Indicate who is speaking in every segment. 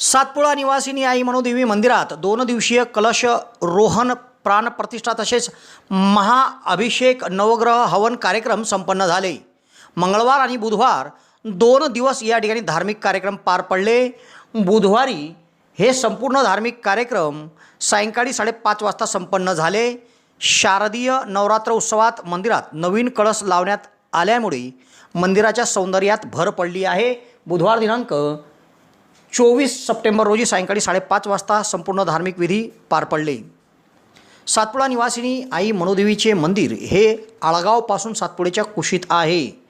Speaker 1: सातपुळा निवासिनी आई मनोदेवी मंदिरात दोन दिवसीय कलश रोहन प्राणप्रतिष्ठा तसेच महाअभिषेक नवग्रह हवन कार्यक्रम संपन्न झाले. मंगळवार आणि बुधवार दोन दिवस या ठिकाणी धार्मिक कार्यक्रम पार पडले. बुधवारी हे संपूर्ण धार्मिक कार्यक्रम सायंकाळी साडेपाच वाजता संपन्न झाले. शारदीय नवरात्र उत्सवात मंदिरात नवीन कळस लावण्यात आल्यामुळे मंदिराच्या सौंदर्यात भर पडली आहे. बुधवार दिनांक चोवीस सप्टेंबर रोजी सायंकाळी साडेपाच वाजता संपूर्ण धार्मिक विधी पार पडले. सातपुडा निवासिनी आई मनोदेवीचे मंदिर हे आळगावपासून सातपुडेच्या कुशीत आहे.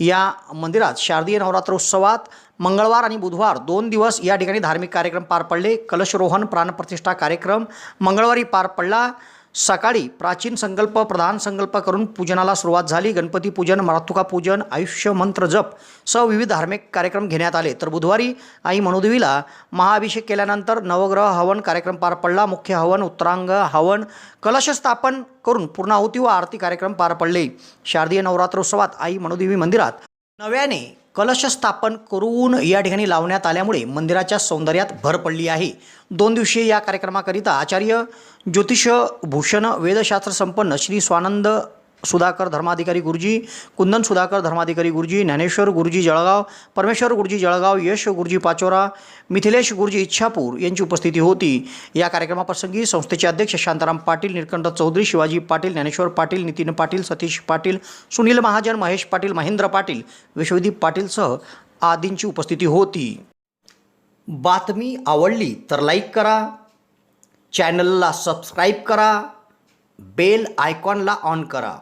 Speaker 1: या मंदिरात शारदीय नवरात्रोत्सवात मंगळवार आणि बुधवार दोन दिवस या ठिकाणी धार्मिक कार्यक्रम पार पडले. कलशरोहण प्राणप्रतिष्ठा कार्यक्रम मंगळवारी पार पडला. सकाळी प्राचीन संकल्प प्रधान संकल्प करून पूजनाला सुरुवात झाली. गणपती पूजन मातृका पूजन आयुष्य मंत्र जप सह विविध धार्मिक कार्यक्रम घेण्यात आले. तर बुधवारी आई मनोदेवीला महाअभिषेक केल्यानंतर नवग्रह हवन कार्यक्रम पार पडला. मुख्य हवन उत्तरांग हवन कलश स्थापन करून पूर्णाहुती व आरती कार्यक्रम पार पडले. शारदीय नवरात्रोत्सवात आई मनोदेवी मंदिरात नव्याने कलश स्थापन करून या ठिकाणी लावण्यात आल्यामुळे मंदिराच्या सौंदर्यात भर पडली आहे. दोन दिवसीय या कार्यक्रमाकरिता आचार्य ज्योतिष भूषण वेदशास्त्र संपन्न श्री स्वानंद सुधाकर धर्माधिकारी गुरुजी कुंदन सुधाकर धर्माधिकारी गुरुजी ज्ञानेश्वर गुरुजी जळगाव परमेश्वर गुरुजी जळगाव यश गुरुजी पाचोरा मिथिलेश गुरुजी इच्छापूर यांची उपस्थिती होती. या कार्यक्रमाप्रसंगी संस्थेचे अध्यक्ष शांताराम पाटील निरकंठ चौधरी शिवाजी पाटील ज्ञानेश्वर पाटील नितीन पाटील सतीश पाटील सुनील महाजन महेश पाटील महेंद्र पाटील विश्वदीप पाटीलसह आदींची उपस्थिती होती. बातमी आवडली तर लाईक करा चॅनलला सबस्क्राईब करा बेल आयकॉनला ऑन करा.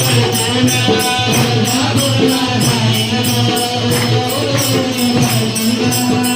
Speaker 1: Thank you.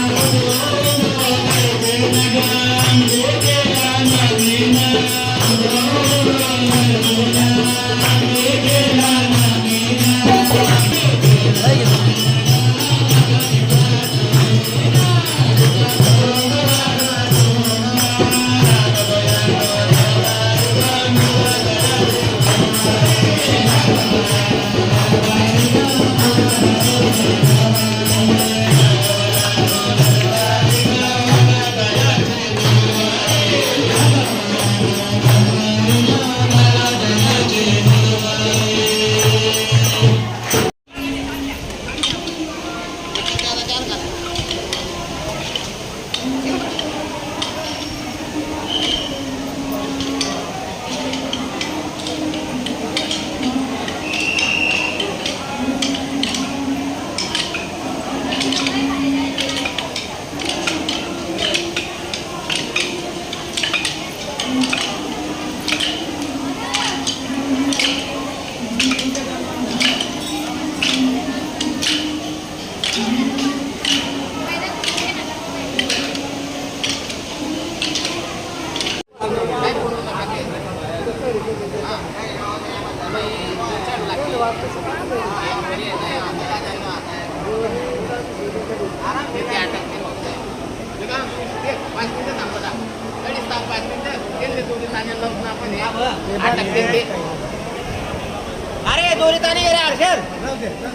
Speaker 2: अरे दोरी ताणी रे हर्षद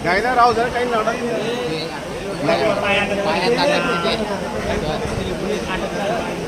Speaker 3: गायला राव जरा काही लावणार
Speaker 4: Thank